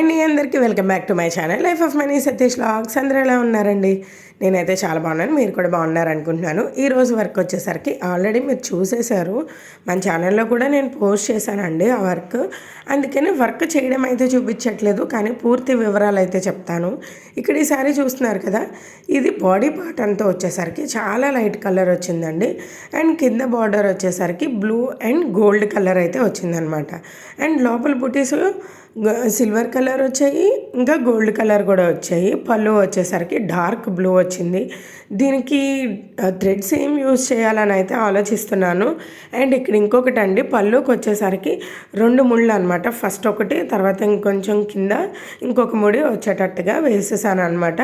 Hi అండి అందరికీ welcome back to my channel. Life of money Satish logs. అందరూ ఎలా ఉన్నారండి? నేనైతే చాలా బాగున్నాను. మీరు కూడా బాగున్నారు అనుకుంటున్నాను. ఈరోజు వర్క్ వచ్చేసరికి ఆల్రెడీ మీరు చూసేశారు. మన ఛానల్లో కూడా నేను పోస్ట్ చేశానండి ఆ వర్క్. అందుకని వర్క్ చేయడం అయితే చూపించట్లేదు కానీ పూర్తి వివరాలు అయితే చెప్తాను. ఇక్కడ ఈసారి చూస్తున్నారు కదా ఇది బాడీ పార్ట్ అంతా వచ్చేసరికి చాలా లైట్ కలర్ వచ్చిందండి. అండ్ కింద బార్డర్ వచ్చేసరికి బ్లూ అండ్ గోల్డ్ కలర్ అయితే వచ్చిందనమాట. అండ్ లోపల బుటీస్ సిల్వర్ కలర్ వచ్చాయి. ఇంకా గోల్డ్ కలర్ కూడా వచ్చాయి. పళ్ళు వచ్చేసరికి డార్క్ బ్లూ వచ్చింది. దీనికి థ్రెడ్స్ ఏం యూజ్ చేయాలని అయితే ఆలోచిస్తున్నాను. అండ్ ఇక్కడ ఇంకొకటి అండి పళ్ళుకి వచ్చేసరికి రెండు ముళ్ళు అనమాట ఫస్ట్ ఒకటి తర్వాత ఇంకొంచెం కింద ఇంకొక ముడి వచ్చేటట్టుగా వేసేసాను అనమాట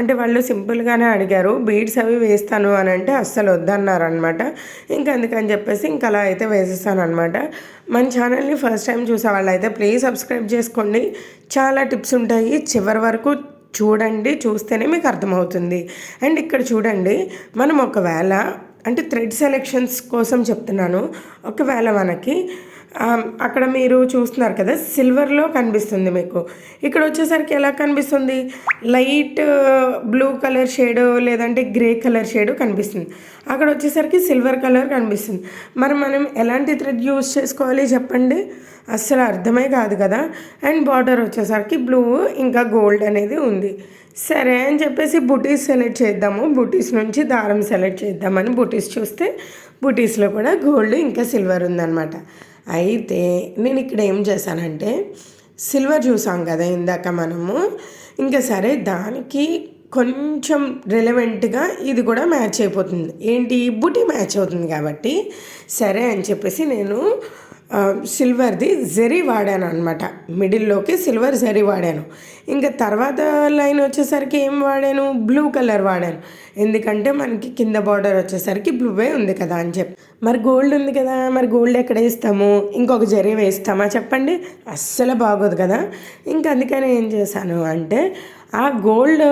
అంటే వాళ్ళు సింపుల్గానే అడిగారు బీడ్స్ అవి వేస్తాను అని అంటే అస్సలు వద్దన్నారు అనమాట ఇంకా అందుకని చెప్పేసి ఇంకా అలా అయితే వేసేసాను అనమాట మన ఛానల్ని ఫస్ట్ టైం చూసే వాళ్ళు అయితే ప్లీజ్ సబ్స్క్రైబ్ చేసుకోండి. చాలా టిప్స్ ఉంటాయి. చివరి వరకు చూడండి చూస్తేనే మీకు అర్థమవుతుంది. అండ్ ఇక్కడ చూడండి మనం ఒకవేళ అంటే థ్రెడ్ సెలెక్షన్స్ కోసం చెప్తున్నాను. ఒకవేళ మనకి అక్కడ మీరు చూస్తున్నారు కదా సిల్వర్లో కనిపిస్తుంది మీకు. ఇక్కడ వచ్చేసరికి ఎలా కనిపిస్తుంది? లైట్ బ్లూ కలర్ షేడ్ లేదంటే గ్రే కలర్ షేడ్ కనిపిస్తుంది. అక్కడ వచ్చేసరికి సిల్వర్ కలర్ కనిపిస్తుంది. మరి మనం ఎలాంటి థ్రెడ్ యూస్ చేసుకోవాలి చెప్పండి? అస్సలు అర్థమే కాదు కదా. అండ్ బార్డర్ వచ్చేసరికి బ్లూ ఇంకా గోల్డ్ అనేది ఉంది. సరే అని చెప్పేసి బుటీస్ సెలెక్ట్ చేద్దాము. బుటీస్ నుంచి దారం సెలెక్ట్ చేద్దామని బుటీస్ చూస్తే బుటీస్లో కూడా గోల్డ్ ఇంకా సిల్వర్ ఉందన్నమాట. అయితే నేను ఇక్కడ ఏం చేశానంటే సిల్వర్ చూసాం కదా ఇందాక మనము. ఇంకా సరే దానికి కొంచెం రిలవెంట్గా ఇది కూడా మ్యాచ్ అయిపోతుంది. ఏంటి? బుటీ మ్యాచ్ అవుతుంది కాబట్టి సరే అని చెప్పేసి నేను సిల్వర్ది జెరీ వాడాను అనమాట మిడిల్లోకి సిల్వర్ జెరీ వాడాను. ఇంకా తర్వాత లైన్ వచ్చేసరికి ఏం వాడాను? బ్లూ కలర్ వాడాను. ఎందుకంటే మనకి కింద బార్డర్ వచ్చేసరికి బ్లూవే ఉంది కదా అని చెప్పి. మరి గోల్డ్ ఉంది కదా మరి గోల్డ్ ఎక్కడ వేస్తాము ఇంకొక జరీ వేస్తామా చెప్పండి? అస్సలు బాగోదు కదా. ఇంకా అందుకని ఏం చేశాను అంటే ఆ గోల్డ్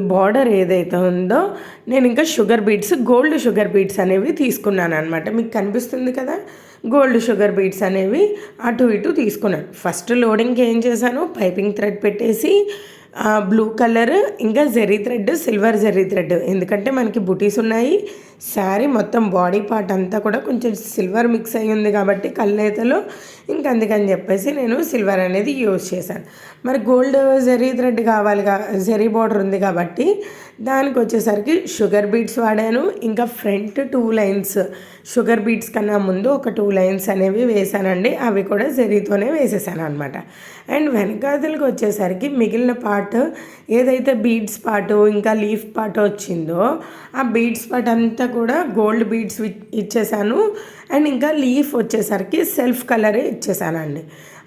బార్డర్ ఏదైతే ఉందో నేను ఇంకా sugar beads gold sugar beads అనేవి తీసుకున్నాను అనమాట మీకు కనిపిస్తుంది కదా? గోల్డ్ షుగర్ బీట్స్ అనేవి అటు ఇటు తీసుకున్నాను ఫస్ట్ లోడింగ్కి ఏం చేశాను? పైపింగ్ థ్రెడ్ పెట్టేసి బ్లూ కలర్ ఇంకా zari thread silver zari thread. ఎందుకంటే మనకి బుటీస్ ఉన్నాయి. శారీ మొత్తం బాడీ పార్ట్ అంతా కూడా కొంచెం సిల్వర్ మిక్స్ అయ్యి ఉంది కాబట్టి కళ్ళేతలో. ఇంక అందుకని చెప్పేసి నేను సిల్వర్ అనేది యూజ్ చేశాను. మరి గోల్డ్ జెర్రీ థ్రెడ్ కావాలి జెర్రీ బార్డర్ ఉంది కాబట్టి దానికి వచ్చేసరికి షుగర్ బీట్స్ వాడాను. ఇంకా front two lines sugar beads కన్నా ముందు ఒక టూ లైన్స్ అనేవి వేసానండి. అవి కూడా జరీతోనే వేసేసాను అనమాట అండ్ వెనకాతలకు వచ్చేసరికి మిగిలిన పార్ట్ ఏదైతే బీడ్స్ పార్ట్ ఇంకా లీఫ్ పార్ట్ వచ్చిందో ఆ బీడ్స్ పార్ట్ అంతా కూడా గోల్డ్ బీడ్స్ ఇచ్చేసాను. అండ్ ఇంకా లీఫ్ వచ్చేసరికి సెల్ఫ్ కలరే ఇచ్చేసానండి.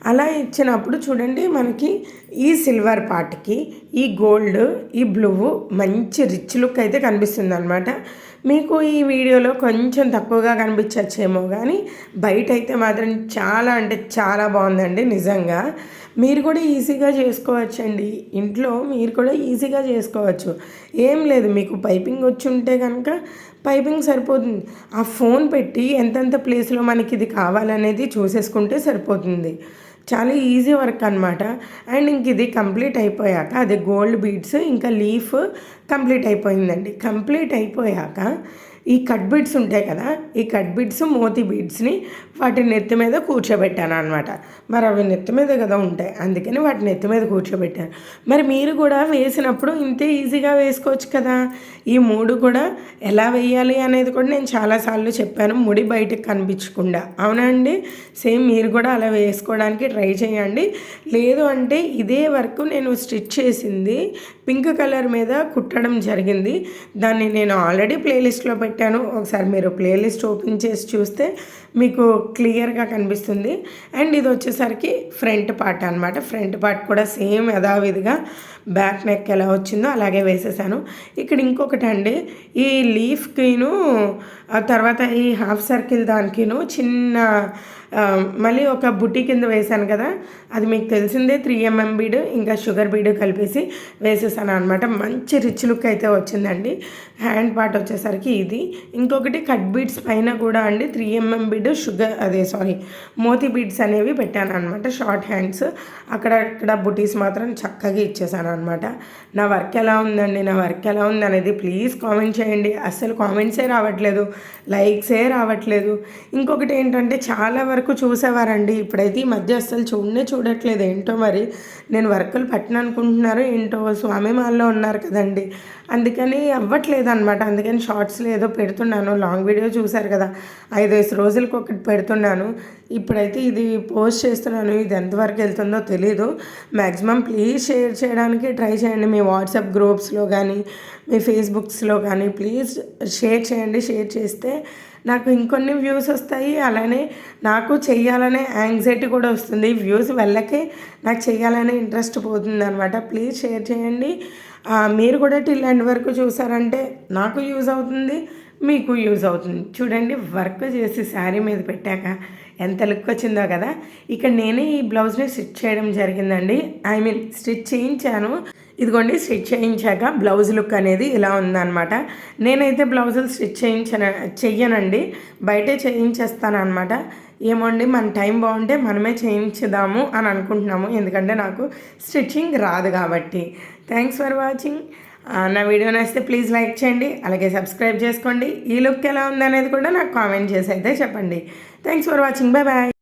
అలా ఇచ్చినప్పుడు చూడండి మనకి ఈ సిల్వర్ పార్ట్కి ఈ గోల్డ్ ఈ బ్లూ మంచి రిచ్ లుక్ అయితే కనిపిస్తుంది అనమాట మీకు ఈ వీడియోలో కొంచెం తక్కువగా కనిపించచ్చేమో కానీ బయట అయితే మాత్రం చాలా అంటే చాలా బాగుందండి నిజంగా. మీరు కూడా ఈజీగా చేసుకోవచ్చండి. ఇంట్లో మీరు కూడా ఈజీగా చేసుకోవచ్చు. ఏం లేదు మీకు పైపింగ్ వచ్చి ఉంటే కనుక పైపింగ్ సరిపోతుంది. ఆ ఫోన్ పెట్టి ఎంతెంత ప్లేస్లో మనకి ఇది కావాలనేది చూసేసుకుంటే సరిపోతుంది. చాలా ఈజీ వర్క్ అనమాట అండ్ ఇంక ఇది కంప్లీట్ అయిపోయాక అదే గోల్డ్ బీడ్స్ ఇంకా లీఫ్ కంప్లీట్ అయిపోయిందండి. కంప్లీట్ అయిపోయాక ఈ కట్ బిడ్స్ ఉంటాయి కదా ఈ కట్ బిడ్స్ మోతి బీడ్స్ని వాటి నెత్తి మీద కూర్చోబెట్టాను అనమాట మరి అవి నెత్తి మీద కదా ఉంటాయి అందుకని వాటి నెత్తి మీద కూర్చోబెట్టాను. మరి మీరు కూడా వేసినప్పుడు ఇంతే ఈజీగా వేసుకోవచ్చు కదా. ఈ మూడు కూడా ఎలా వేయాలి అనేది కూడా నేను చాలాసార్లు చెప్పాను ముడి బయటకు కనిపించకుండా. అవునా అండి? సేమ్ మీరు కూడా అలా వేసుకోవడానికి ట్రై చేయండి. లేదు అంటే ఇదే వరకు నేను స్టిచ్ చేసింది పింక్ కలర్ మీద కుట్టడం జరిగింది. దాన్ని నేను ఆల్రెడీ ప్లేలిస్ట్లో పెట్టి పెట్టాను. ఒకసారి మీరు ప్లేలిస్ట్ ఓపెన్ చేసి చూస్తే మీకు క్లియర్గా కనిపిస్తుంది. అండ్ ఇది వచ్చేసరికి ఫ్రంట్ పార్ట్ అనమాట ఫ్రంట్ పార్ట్ కూడా సేమ్ యథావిధిగా బ్యాక్ నెక్ ఎలా వచ్చిందో అలాగే వేసేసాను. ఇక్కడ ఇంకొకటి అండి ఈ లీఫ్కిను ఆ తర్వాత ఈ హాఫ్ సర్కిల్ దానికిను చిన్న మళ్ళీ ఒక బుట్టి కింద వేసాను కదా అది మీకు తెలిసిందే త్రీ ఎంఎం బీడు ఇంకా షుగర్ బీడ్ కలిపేసి వేసేసాను అనమాట మంచి రిచ్ లుక్ అయితే వచ్చిందండి. హ్యాండ్ పార్ట్ వచ్చేసరికి ఇది. ఇంకొకటి కట్ బీడ్స్ పైన కూడా అండి త్రీ ఎంఎం బీడు షుగర్ అదే సారీ మోతీ బీడ్స్ అనేవి పెట్టాను అనమాట షార్ట్ హ్యాండ్స్. అక్కడ అక్కడ బుటీస్ మాత్రం చక్కగా ఇచ్చేసాను అనమాట. నా వర్క్ ఎలా ఉందండి? నా వర్క్ ఎలా ఉంది అనేది ప్లీజ్ కామెంట్ చేయండి. అస్సలు కామెంట్సే రావట్లేదు. లైక్సే రావట్లేదు. ఇంకొకటి ఏంటంటే చాలా వరకు చూసేవారండి. ఇప్పుడైతే ఈ మధ్య అస్సలు చూడనే చూడట్లేదు. ఏంటో మరి నేను వర్కులు పెట్టను అనుకుంటున్నారు ఏంటో స్వామి మాల్లో ఉన్నారు కదండి. అందుకని అవ్వట్లేదు అనమాట అందుకని షార్ట్స్లో ఏదో పెడుతున్నాను. లాంగ్ వీడియో చూశారు కదా. ఐదేసి రోజులకు ఒకటి పెడుతున్నాను. ఇప్పుడైతే ఇది పోస్ట్ చేస్తున్నాను. ఇది ఎంతవరకు వెళ్తుందో తెలీదు. మ్యాక్సిమం ప్లీజ్ షేర్ చేయడానికి ట్రై చేయండి. మీ వాట్సాప్ గ్రూప్స్లో కానీ మీ ఫేస్బుక్స్లో కానీ ప్లీజ్ షేర్ చేయండి. షేర్ చేస్తే నాకు ఇంకొన్ని వ్యూస్ వస్తాయి. అలానే నాకు చెయ్యాలనే యాంగ్జైటీ కూడా వస్తుంది. వ్యూస్ వెళ్ళకే నాకు చెయ్యాలనే ఇంట్రెస్ట్ పోతుంది అనమాట ప్లీజ్ షేర్ చేయండి. మీరు కూడా టిల్ ఎండ్ వరకు చూసారంటే నాకు యూజ్ అవుతుంది మీకు యూజ్ అవుతుంది. చూడండి వర్క్ చేసి శారీ మీద పెట్టాక ఎంత లుక్ వచ్చిందో కదా. ఇక్కడ నేనే ఈ బ్లౌజ్ని స్టిచ్ చేయడం జరిగిందండి. ఐ మీన్ స్టిచ్ చేయించాను. ఇదిగోండి స్టిచ్ చేయించాక బ్లౌజ్ లుక్ అనేది ఇలా ఉందన్నమాట. నేనైతే బ్లౌజులు స్టిచ్ చేయించన చెయ్యనండి. బయటే చేయించేస్తాను అనమాట ఏమోండి మన టైం బాగుంటే మనమే చేయించుదాము అని అనుకుంటున్నాము. ఎందుకంటే నాకు స్టిచ్చింగ్ రాదు కాబట్టి. థ్యాంక్స్ ఫర్ వాచింగ్ నా వీడియో నచ్చితే ప్లీజ్ లైక్ చేయండి. అలాగే సబ్స్క్రైబ్ చేసుకోండి. ఈ లుక్ ఎలా ఉందనేది కూడా నాకు కామెంట్ చేసి అయితే చెప్పండి. Thanks for watching bye bye